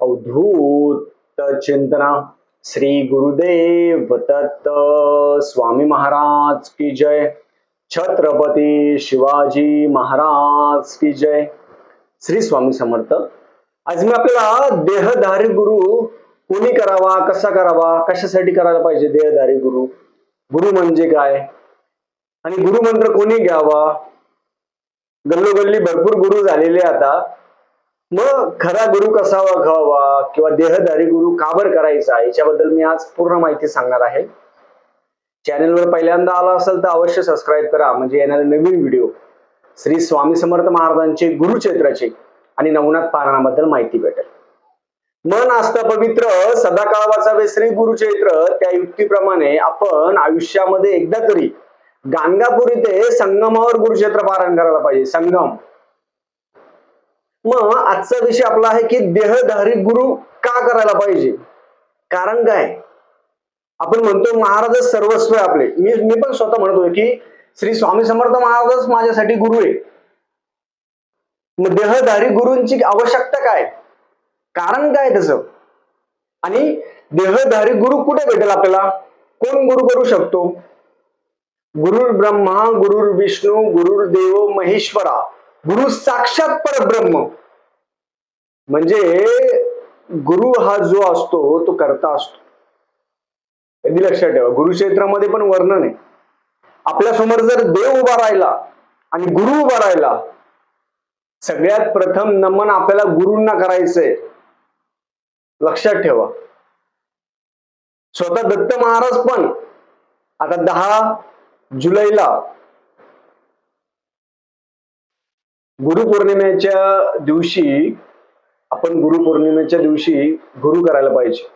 अवधूत चिंतना श्री गुरुदेव दत्त स्वामी महाराज की जय। छत्रपती शिवाजी महाराज की जय। श्री स्वामी समर्थ। आज मी आपल्याला देहधारी गुरु कोणी करावा कसा करावा कशासाठी करायला पाहिजे देहधारी गुरु? गुरु म्हणजे काय? आणि गुरुमंत्र कोणी घ्यावा? गल्लोगल्ली भरपूर गुरु झालेले आता. मग खरा गुरु कसा ओळखावा किंवा देहधारी गुरु काबर करायचा याच्याबद्दल मी आज पूर्ण माहिती सांगणार आहे. चॅनलवर पहिल्यांदा आला असेल तर अवश्य सबस्क्राईब करा म्हणजे येणारे नवीन व्हिडिओ श्री स्वामी समर्थ महाराजांचे गुरुक्षेत्राचे आणि नवनाथ पारायणाबद्दल माहिती भेटेल. मन असतं पवित्र सदाकाळ वाचावे श्री गुरुचैत्र त्या युक्तीप्रमाणे आपण आयुष्यामध्ये एकदा तरी गाणगापूर इथे संगमावर गुरुक्षेत्र पारायण करायला पाहिजे. संगम. मग आजचा विषय आपला आहे की देहधारी गुरु का करायला पाहिजे? कारण काय? आपण म्हणतो महाराज सर्वस्व आहे आपले. मी मी पण स्वतः म्हणतोय की श्री स्वामी समर्थ महाराजच माझ्यासाठी गुरु आहे. मग देहधारी गुरूंची आवश्यकता काय? कारण काय त्याचं? आणि देहधारी गुरु कुठे भेटेल आपल्याला? कोण गुरु करू शकतो? गुरुर ब्रह्मा गुरुर विष्णू गुरुर देव महेश्वरा. गुरु साक्षात परब्रह्म. म्हणजे गुरु हा जो असतो तो करता असतो. कधी लक्षात ठेवा गुरुक्षेत्रामध्ये पण वर्णन आहे. आपल्यासमोर जर देव उभा राहिला आणि गुरु उभा राहिला सगळ्यात प्रथम नमन आपल्याला गुरूंना करायचंय. लक्षात ठेवा. स्वतः दत्त महाराज पण आता दहा जुलैला गुरुपौर्णिमेच्या दिवशी आपण गुरुपौर्णिमेच्या दिवशी गुरु करायला पाहिजे.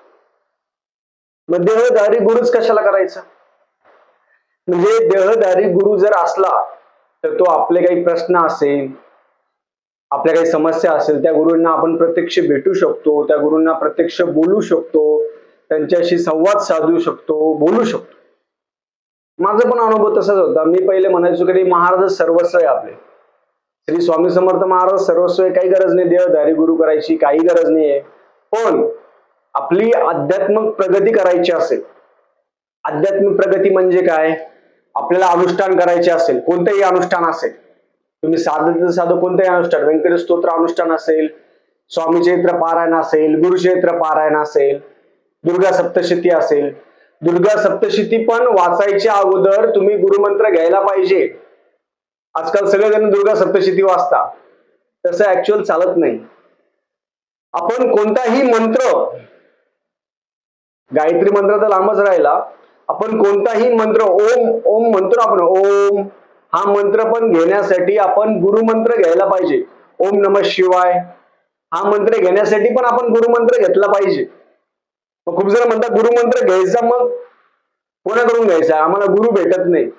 मग देहधारी गुरुच कशाला करायचा? म्हणजे देहधारी गुरु जर असला तर तो आपले काही प्रश्न असेल आपल्या काही समस्या असेल त्या गुरूंना आपण प्रत्यक्ष भेटू शकतो त्या गुरूंना प्रत्यक्ष बोलू शकतो त्यांच्याशी संवाद साधू शकतो बोलू शकतो. माझा पण अनुभव तसाच होता. मी पहिले म्हणायचो की महाराज सर्वस्व आहे आपले. श्री स्वामी समर्थ महाराज सर्वस्व काही गरज नाही देवधारी गुरु करायची काही गरज नाहीये. पण आपली आध्यात्मिक प्रगती करायची असेल आध्यात्मिक प्रगती म्हणजे काय? आपल्याला अनुष्ठान करायचे असेल कोणतंही अनुष्ठान असेल. तुम्ही साधं साधं कोणतंही अनुष्ठान व्यंकटेश स्तोत्र अनुष्ठान असेल स्वामी चैत्र पारायण असेल गुरुचैत्र पारायण असेल दुर्गा सप्तशती असेल. दुर्गा सप्तशती पण वाचायच्या अगोदर तुम्ही गुरुमंत्र घ्यायला पाहिजे. आजकाल सगळेजण दुर्गा सप्तशती वाचता. तसं ऍक्च्युअल चालत नाही. आपण कोणताही मंत्र गायत्री मंत्र तर लांबच राहिला. आपण कोणताही मंत्र ओम ओम म्हणतो ना आपण ओम हा मंत्र पण घेण्यासाठी आपण गुरुमंत्र घ्यायला पाहिजे. ओम नम शिवाय. हा मंत्र घेण्यासाठी पण आपण गुरुमंत्र घेतला पाहिजे. मग खूप जण म्हणतात गुरुमंत्र घ्यायचा मग? कोणाकडून घ्यायचा? आम्हाला गुरु भेटत नाही.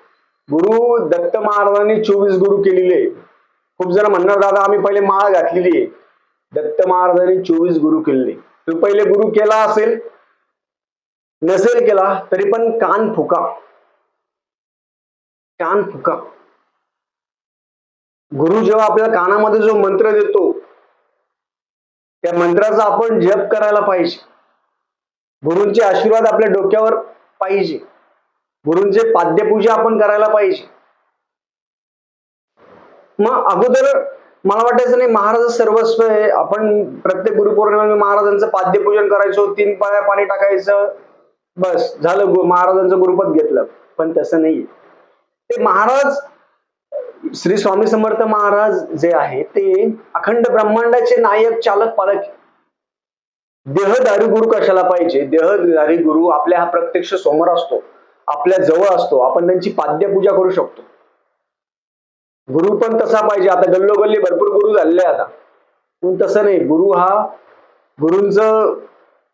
गुरु दत्त महाराजांनी चोवीस गुरु केलेले. खूप जण म्हणणार दादा आम्ही पहिले माळ घातलेली आहे. दत्त महाराजांनी चोवीस गुरु केलेले. तू पहिले गुरु केला असेल नसेल केला तरी पण कान फुका. कान फुका. गुरु जेव्हा आपल्या कानामध्ये जो मंत्र देतो त्या मंत्राचा आपण जप करायला पाहिजे. गुरूंचे आशीर्वाद आपल्या डोक्यावर पाहिजे. गुरुंचे पाद्यपूजा आपण करायला पाहिजे. मग अगोदर मला वाटायचं नाही महाराज सर्वस्व आहे. आपण प्रत्येक गुरुपौर्णिमेला महाराजांचं पाद्यपूजन करायचो तीन पाया पाणी टाकायचं बस झालं गु- महाराजांचं गुरुपद घेतलं. पण तसं नाही ते महाराज श्री स्वामी समर्थ महाराज जे आहे ते अखंड ब्रह्मांडाचे नायक चालक पालक आहे. देहधारी गुरु कशाला पाहिजे? देहधारी गुरु आपल्या हा प्रत्यक्ष समोर असतो. आपल्या जवळ असतो आपण त्यांची पाद्यपूजा करू शकतो. गुरु पण तसा पाहिजे. आता गल्लोगल्ली भरपूर गुरु झालेले आता. पण तसं नाही. गुरु हा गुरूंचं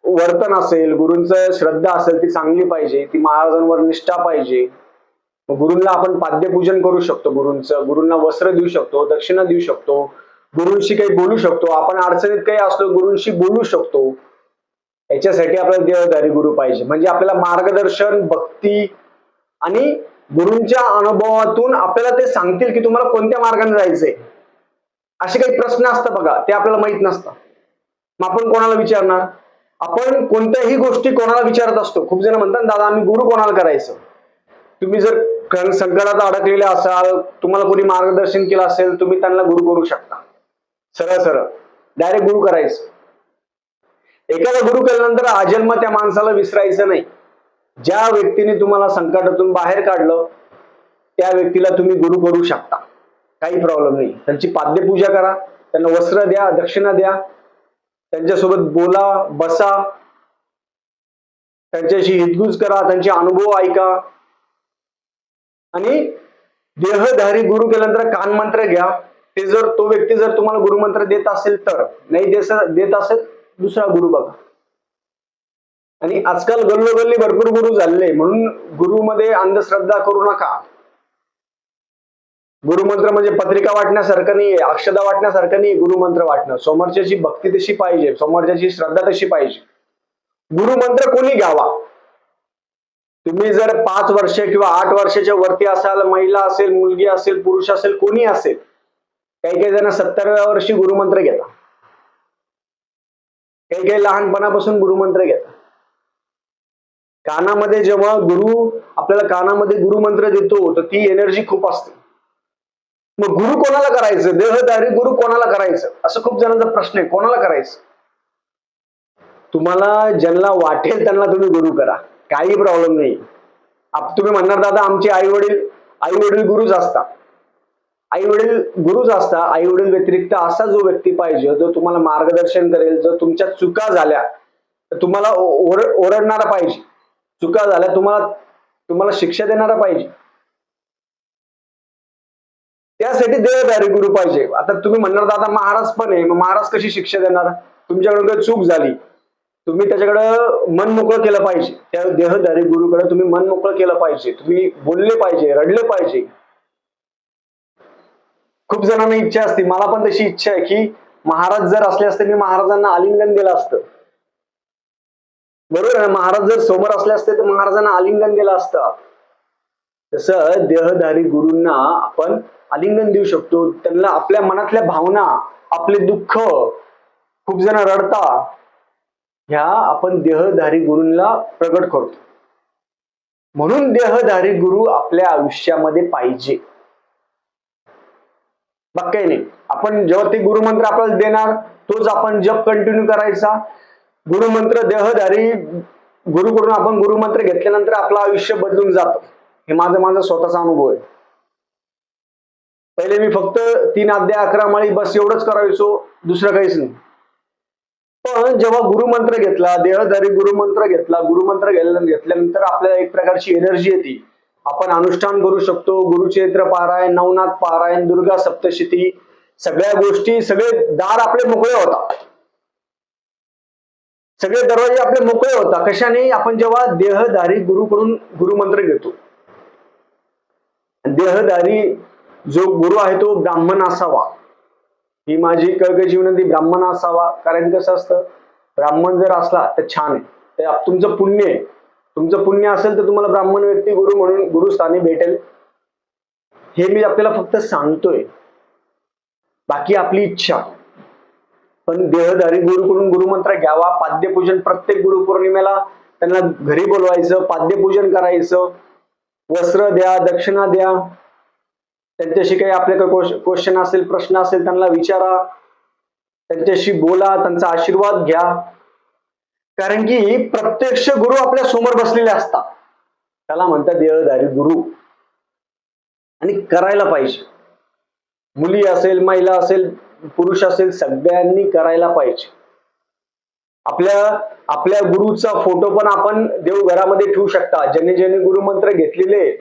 वर्तन असेल गुरूंचं श्रद्धा असेल ती चांगली पाहिजे. ती महाराजांवर निष्ठा पाहिजे. गुरूंना आपण पाद्यपूजन करू शकतो गुरूंचं. गुरूंना वस्त्र देऊ शकतो दक्षिणा देऊ शकतो. गुरूंशी काही बोलू शकतो. आपण अडचणीत काही असलो गुरूंशी बोलू शकतो. याच्यासाठी आपल्याला देहधारी गुरु पाहिजे. म्हणजे आपल्याला मार्गदर्शन भक्ती आणि गुरूंच्या अनुभवातून आपल्याला ते सांगतील की तुम्हाला कोणत्या मार्गाने जायचंय. असे काही प्रश्न असतात बघा ते आपल्याला माहीत नसतात. मग आपण कोणाला विचारणार? आपण कोणत्याही गोष्टी कोणाला विचारत असतो. खूप जण म्हणतात दादा आम्ही गुरु कोणाला करायचं? तुम्ही जर संकटात अडकलेले असाल तुम्हाला कोणी मार्गदर्शन केलं असेल तुम्ही त्यांना गुरु करू शकता. सरळ सरळ. डायरेक्ट गुरु करायचं. एखादा गुरु केल्यानंतर आजन्म त्या माणसाला विसरायचं नाही. ज्या व्यक्तीने तुम्हाला संकटातून बाहेर काढलं त्या व्यक्तीला तुम्ही गुरु करू शकता. काही प्रॉब्लेम नाही. त्यांची पाद्यपूजा करा त्यांना वस्त्र द्या दक्षिणा द्या त्यांच्यासोबत बोला बसा त्यांच्याशी हितगुज करा त्यांचे अनुभव ऐका. आणि देहधारी गुरु केल्यानंतर कानमंत्र घ्या. ते जर तो व्यक्ती जर तुम्हाला गुरुमंत्र देत असेल तर नाही देत असेल दुसरा गुरु बघा. आणि आजकाल गल्लोगल्ली भरपूर गुरु झाले म्हणून गुरुमध्ये अंधश्रद्धा करू नका. गुरुमंत्र म्हणजे पत्रिका वाटण्यासारखं नाही अक्षदा वाटण्यासारखं नाही गुरुमंत्र वाटणं. समोरच्याची भक्ती तशी पाहिजे समोरच्याची श्रद्धा तशी पाहिजे. गुरुमंत्र कोणी घ्यावा? तुम्ही जर पाच वर्ष किंवा आठ वर्षाच्या वरती असाल महिला असेल मुलगी असेल पुरुष असेल कोणी असेल काही काही जण सत्तराव्या वर्षी गुरुमंत्र घेता काही काही लहानपणापासून गुरुमंत्र घेतात. कानामध्ये जेव्हा गुरु आपल्याला कानामध्ये गुरुमंत्र देतो तर ती एनर्जी खूप असते. मग गुरु कोणाला करायचं? देहदारी गुरु कोणाला करायचं? असं खूप जणांचा प्रश्न आहे. कोणाला करायचं? तुम्हाला ज्यांना वाटेल त्यांना तुम्ही गुरु करा. काही प्रॉब्लेम नाही. आप- तुम्ही म्हणणार दादा आमचे आई वडील आई वडील गुरुच असतात. आई वडील गुरुच असता आई वडील व्यतिरिक्त असा जो व्यक्ती पाहिजे जो तुम्हाला मार्गदर्शन करेल जर तुमच्या चुका झाल्या तर तुम्हाला ओर- ओरडणारा पाहिजे. चुका झाल्या तुम्हाला तुम्हाला शिक्षा देणारा पाहिजे. त्यासाठी देहधारी गुरु पाहिजे. आता तुम्ही म्हणणार आता महाराज पण आहे. मग महाराज कशी शिक्षा देणार? तुमच्याकडून काही चूक झाली. तुम्ही त्याच्याकडं मन मोकळं केलं पाहिजे. त्या देहधारी गुरुकडे तुम्ही मन मोकळं केलं पाहिजे. तुम्ही बोलले पाहिजे रडले पाहिजे. खूप जणांना इच्छा असते. मला पण तशी इच्छा आहे की महाराज जर असले असते मी महाराजांना आलिंगन दिलं असतं. बरोबर आहे महाराज जर समोर असले असते तर महाराजांना आलिंगन दिलं असतं. तसं देहधारी गुरूंना आपण आलिंगन देऊ शकतो. त्यांना आपल्या मनातल्या भावना आपले दुःख खूप जण रडता ह्या आपण देहधारी गुरूंना प्रकट करतो. म्हणून देहधारी गुरु आपल्या आयुष्यामध्ये पाहिजे. बाकी काही नाही. आपण जेव्हा ते गुरुमंत्र आपल्याला देणार तोच आपण जप कंटिन्यू करायचा. गुरुमंत्र देहधारी गुरुकडून आपण गुरुमंत्र घेतल्यानंतर आपलं आयुष्य बदलून जातं. हे माझा माझा स्वतःचा अनुभव आहे. पहिले मी फक्त तीन अध्याय अकरा माळी बस एवढंच करायचो दुसरं काहीच नाही. पण जेव्हा गुरुमंत्र घेतला देहधारी गुरुमंत्र घेतला गुरुमंत्र घेतल्यानंतर आपल्याला एक प्रकारची एनर्जी येते. आपण अनुष्ठान करू शकतो. गुरुचरित्र पारायण नवनाथ पारायण दुर्गा सप्तशती सगळ्या गोष्टी सगळे दार आपले मोकळे होतात. सगळे दरवाजे आपले मोकळे होतात. कशाने? आपण जेव्हा देहधारी गुरुकडून गुरुमंत्र घेतो. देहधारी जो गुरु आहे तो ब्राह्मण असावा. ही माझी कळकळीची जीवनातली ब्राह्मण असावा. कारण कसं असतं? ब्राह्मण जर असला तर छान आहे. तुमचं पुण्य आहे. तुमचं पुण्य असेल तर तुम्हाला ब्राह्मण व्यक्ती गुरु म्हणून गुरुस्थानी भेटेल. हे मी आपल्याला फक्त सांगतोय. बाकी आपली इच्छा. पण देहधारी गुरुकडून गुरुमंत्र घ्यावा पाद्यपूजन प्रत्येक गुरुपौर्णिमेला त्यांना घरी बोलवायचं पाद्यपूजन करायचं वस्त्र द्या दक्षिणा द्या. त्यांच्याशी काही आपल्याकडे क्वेश्चन असेल प्रश्न असेल त्यांना विचारा. त्यांच्याशी बोला त्यांचा आशीर्वाद घ्या. कारण की प्रत्यक्ष गुरु आपल्यासमोर बसलेले असतात. त्याला म्हणतात देहधारी गुरु. आणि करायला पाहिजे. मुली असेल महिला असेल पुरुष असेल सगळ्यांनी करायला पाहिजे. आपल्या आपल्या गुरुचा फोटो पण आपण देवघरामध्ये ठेवू शकता. ज्यांनी ज्यांनी गुरुमंत्र घेतलेले.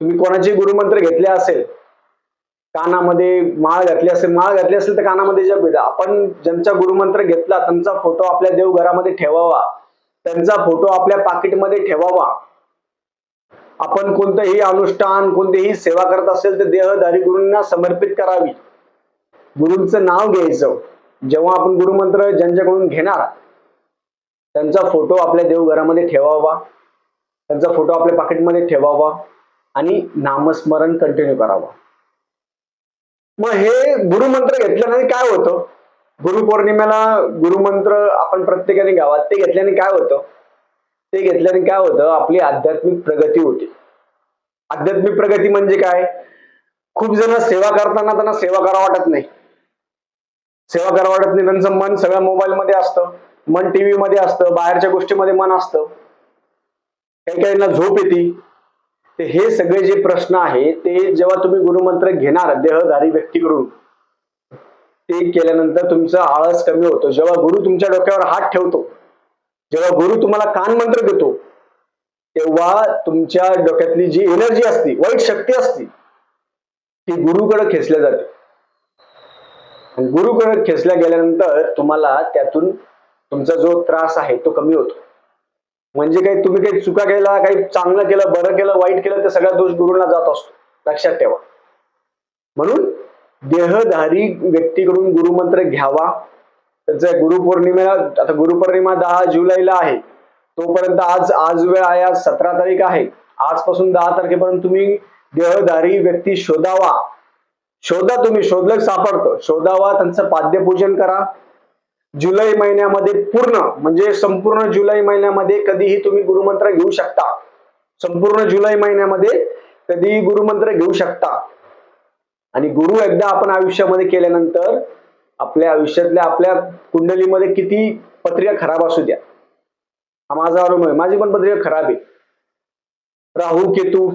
तुम्ही कोणाचे गुरुमंत्र घेतले असेल? कानामध्ये माळ घातली असेल माळ घातली असेल तर कानामध्ये जप येतं. आपण ज्यांचा गुरुमंत्र घेतला त्यांचा फोटो आपल्या देवघरामध्ये ठेवावा. त्यांचा फोटो आपल्या पाकिटमध्ये ठेवावा. आपण कोणतंही अनुष्ठान कोणतीही सेवा करत असेल तर देहधारी गुरूंना समर्पित करावी. गुरूंचं नाव घ्यायचं. जेव्हा आपण गुरुमंत्र ज्यांच्याकडून घेणार त्यांचा फोटो आपल्या देवघरामध्ये ठेवावा. त्यांचा फोटो आपल्या पाकिटमध्ये ठेवावा. आणि नामस्मरण कंटिन्यू करावा. मग हे गुरुमंत्र घेतल्याने काय होतं? गुरुपौर्णिमेला गुरुमंत्र आपण प्रत्येकाने गावात ते घेतल्याने काय होतं? ते घेतल्याने काय होतं? आपली आध्यात्मिक प्रगती होते. आध्यात्मिक प्रगती म्हणजे काय? खूप जण सेवा करताना त्यांना सेवा करा वाटत नाही. सेवा करा वाटत नाही. त्यांचं मन सगळं मोबाईल मध्ये असतं. मन टीव्ही मध्ये असतं. बाहेरच्या गोष्टीमध्ये मन असतं. काही काहींना झोप येते. ते हे सगळे जे प्रश्न आहे ते जेव्हा तुम्ही गुरुमंत्र घेणार देहधारी व्यक्तीकडून ते केल्यानंतर तुमचा आळस कमी होतो. जेव्हा गुरु तुमच्या डोक्यावर हात ठेवतो जेव्हा गुरु तुम्हाला कान मंत्र देतो तेव्हा तुमच्या डोक्यातली जी एनर्जी असती वाईट शक्ती असती ती गुरुकडे खेचल्या जाते. आणि गुरुकडे खेचल्या गेल्यानंतर तुम्हाला त्यातून तुमचा जो त्रास आहे तो कमी होतो. म्हणजे काही तुम्ही काही चुका केला काही चांगलं केलं बरं केलं वाईट केलं ते सगळा दोष गुरुला जात असतो. लक्षात ठेवा. म्हणून देहधारी व्यक्तीकडून गुरुमंत्र घ्यावा. त्याचं गुरुपौर्णिमेला आता गुरुपौर्णिमा दहा जुलैला आहे. तोपर्यंत आज आज वेळ आहे आज सतरा तारीख आहे. आजपासून दहा तारखेपर्यंत तुम्ही देहधारी व्यक्ती शोधावा. शोधा तुम्ही शोधलं सापडतं. शोधावा त्यांचं पाद्यपूजन करा. जुलै महिन्यामध्ये पूर्ण म्हणजे संपूर्ण जुलै महिन्यामध्ये कधीही तुम्ही गुरुमंत्र घेऊ शकता. संपूर्ण जुलै महिन्यामध्ये कधीही गुरुमंत्र घेऊ शकता. आणि गुरु एकदा आपण आयुष्यामध्ये केल्यानंतर आपल्या आयुष्यातल्या आपल्या कुंडलीमध्ये किती पत्रिका खराब असू द्या. हा माझा अनुभव आहे. माझी पण पत्रिका खराब आहे. राहू केतू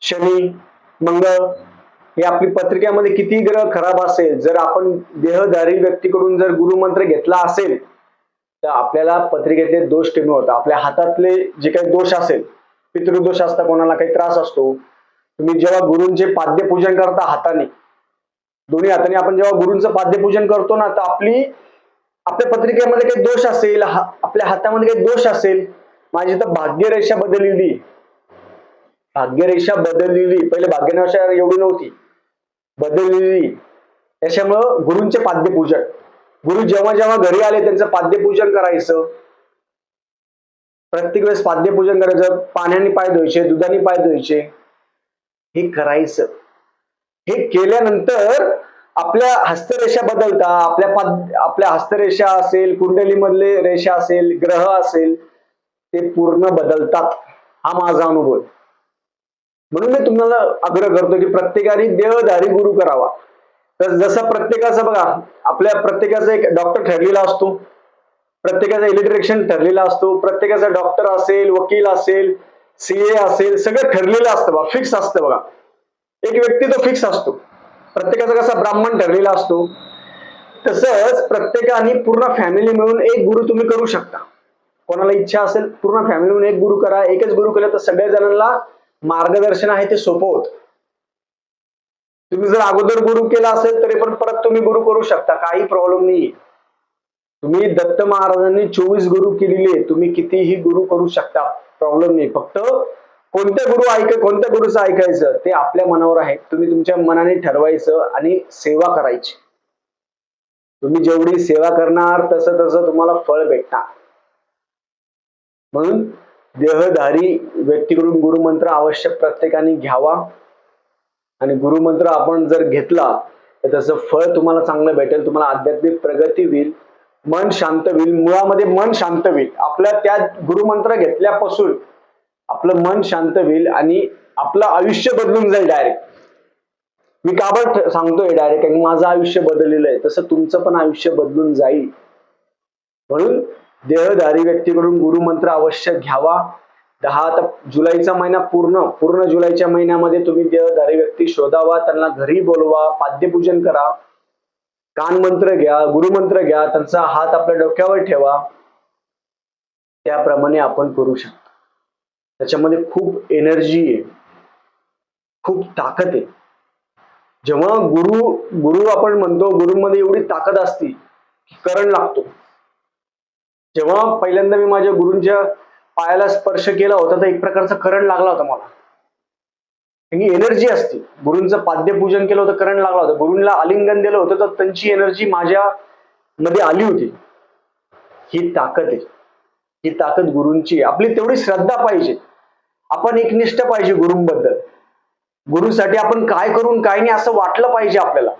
शनी मंगळ हे आपली पत्रिकेमध्ये किती ग्रह खराब असेल जर आपण देहधारी व्यक्तीकडून जर गुरुमंत्र घेतला असेल तर आपल्याला पत्रिकेतले दोष कमी होतात. आपल्या हातातले जे काही दोष असेल पितृदोष असता कोणाला काही त्रास असतो तुम्ही जेव्हा गुरूंचे पाद्यपूजन करता हाताने दोन्ही हाताने आपण जेव्हा गुरूंचं पाद्यपूजन करतो ना तर आपली आपल्या पत्रिकेमध्ये काही दोष असेल हा- आपल्या हातामध्ये काही दोष असेल माझी तर भाग्यरेषा बदललेली भाग्यरेषा बदललेली पहिले भाग्यरेषा एवढी नव्हती. बदललेली त्याच्यामुळं गुरूंचे पाद्यपूजन. गुरु जेव्हा जेव्हा घरी आले त्यांचं पाद्यपूजन करायचं. प्रत्येक वेळेस पाद्यपूजन करायचं. पाण्याने पाय धुवायचे दुधाने पाय धुवायचे. हे करायचं. हे केल्यानंतर आपल्या हस्तरेषा बदलता. आपल्या पाद आपल्या हस्तरेषा असेल कुंडली मधले रेषा असेल ग्रह असेल ते पूर्ण बदलतात. हा माझा अनुभव आहे. म्हणून मी तुम्हाला आग्रह करतो की प्रत्येकाने देहधारी गुरु करावा. तर जसं प्रत्येकाचं बघा आपल्या प्रत्येकाचा एक डॉक्टर ठरलेला असतो. प्रत्येकाचा इलेक्ट्रिशियन ठरलेला असतो. प्रत्येकाचा डॉक्टर असेल वकील असेल सीए असेल सगळं ठरलेलं असतं बघा फिक्स असतं बघा. एक व्यक्ती तो फिक्स असतो. प्रत्येकाचा कसा ब्राह्मण ठरलेला असतो. तसंच प्रत्येकाने पूर्ण फॅमिली मिळून एक गुरु तुम्ही करू शकता. कोणाला इच्छा असेल पूर्ण फॅमिली मिळून एक गुरु करा एकच गुरु केला तर सगळ्या जणांना मार्गदर्शन आहे ते सोपं होत. तुम्ही जर अगोदर गुरु केला असेल तरी पण परत तुम्ही गुरु करू शकता. काही प्रॉब्लेम नाही तुम्ही दत्त महाराजांनी चोवीस गुरु केलेले आहे. तुम्ही कितीही गुरु करू शकता. प्रॉब्लेम नाही. फक्त कोणत्या गुरु ऐक कोणत्या गुरुचं ऐकायचं ते आपल्या मनावर आहे. तुम्ही तुमच्या मनाने ठरवायचं आणि सेवा करायची. तुम्ही जेवढी सेवा करणार तसं तसं तुम्हाला फळ भेटणार. म्हणून देहधारी व्यक्तीकडून गुरुमंत्र आवश्यक प्रत्येकाने घ्यावा. आणि गुरुमंत्र आपण जर घेतला तर त्याचं फळ तुम्हाला चांगलं भेटेल तुम्हाला आध्यात्मिक प्रगती होईल मन शांत होईल मुळामध्ये मन शांत होईल. आपल्या त्या गुरुमंत्र घेतल्यापासून आपलं मन शांत होईल आणि आपलं आयुष्य बदलून जाईल डायरेक्ट मी का बरं सांगतोय डायरेक्ट कारण माझं आयुष्य बदललेलं आहे तसं तुमचं पण आयुष्य बदलून जाईल. म्हणून देहधारी व्यक्तीकडून गुरुमंत्र अवश्य घ्यावा. दहा आता जुलैचा महिना पूर्ण पूर्ण जुलैच्या महिन्यामध्ये तुम्ही देहधारी व्यक्ती शोधावा त्यांना घरी बोलवा पाद्यपूजन करा कान मंत्र घ्या गुरुमंत्र घ्या त्यांचा हात आपल्या डोक्यावर ठेवा. त्याप्रमाणे आपण करू शकतो. त्याच्यामध्ये खूप एनर्जी आहे. खूप ताकद आहे. जेव्हा गुरु गुरु आपण म्हणतो गुरुमध्ये एवढी ताकद असती करण लागतो. जेव्हा पहिल्यांदा मी माझ्या गुरूंच्या पायाला स्पर्श केला होता तर एक प्रकारचा करंट लागला होता मला. ही एनर्जी असते. गुरूंचं पाद्यपूजन केलं होतं करंट लागला होता. गुरूंना आलिंगन दिलं होतं तर त्यांची एनर्जी माझ्या मध्ये आली होती. ही ताकद आहे. ही ताकद गुरूंची आहे. आपली तेवढी श्रद्धा पाहिजे. आपण एकनिष्ठ पाहिजे गुरूंबद्दल. गुरुसाठी आपण काय करून काय नाही असं वाटलं पाहिजे आपल्याला.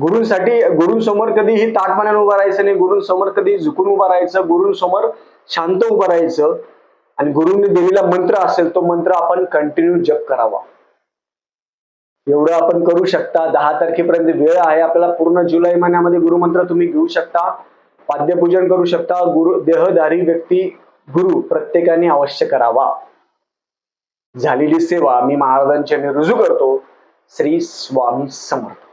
गुरुंसाठी गुरुंसमोर कधीही ताटमान्याने उभं राहायचं नाही गुरुंसमोर कधी झुकून उभं राहायचं गुरुंसमोर शांत उभं राहायचं. आणि गुरुंनी दिलेला मंत्र असेल तो मंत्र आपण कंटिन्यू जप करावा. एवढं आपण करू शकता. दहा तारखेपर्यंत वेळ आहे. आपल्याला पूर्ण जुलै महिन्यामध्ये गुरुमंत्र तुम्ही घेऊ शकता. पाद्यपूजन करू शकता. गुरु देहधारी व्यक्ती गुरु प्रत्येकाने अवश्य करावा. झालेली सेवा मी महाराजांच्या रुजू करतो. श्री स्वामी समर्थ.